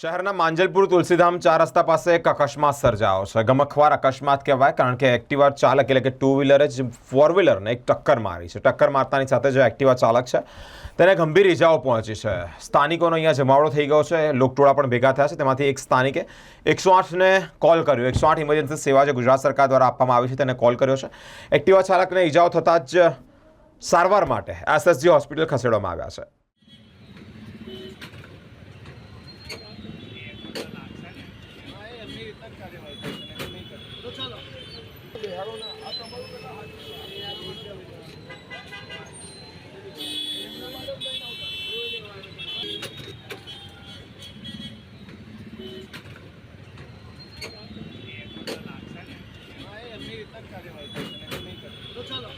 શહેરના માંજલપુર તુલસીધામ ચાર રસ્તા પાસે એક અકસ્માત સર્જાયો છે. ગમખવાર અકસ્માત કહેવાય કારણ કે એક્ટિવા ચાલક એટલે કે ટુ વ્હીલરે જ ફોર વ્હીલરને એક ટક્કર મારી છે. ટક્કર મારતાની સાથે જે એક્ટિવા ચાલક છે. તેને ગંભીર ઇજાઓ પહોંચી છે. સ્થાનિકોનો અહીંયા જમાવડો થઈ ગયો છે. લોકટોળા પણ ભેગા થયા છે. તેમાંથી એક સ્થાનિકે એકસો આઠને કોલ કર્યો. એકસો આઠ ઇમરજન્સી સેવા જે ગુજરાત સરકાર દ્વારા આપવામાં આવી છે તેને કોલ કર્યો છે. એક્ટિવા ચાલકને ઇજાઓ થતાં જ સારવાર માટે એસએસજી હોસ્પિટલ ખસેડવામાં આવ્યા છે. ચેતન કાર્યવાહી થશે અને નહીં કરે તો ચાલો બિહારોના આ તમારું બધા એમની રીતના કાર્યવાહી થશે અને નહીં કરે તો ચાલો.